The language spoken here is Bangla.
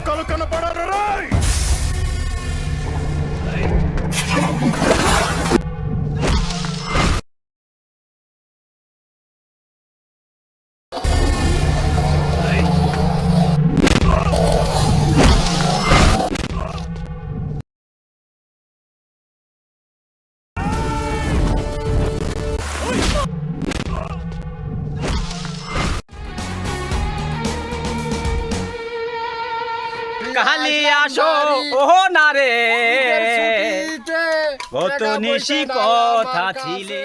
మొక్కలు కనపడరు రాయ్! কালি আসো। ও না রে। কত নিশি কথা ছিলে।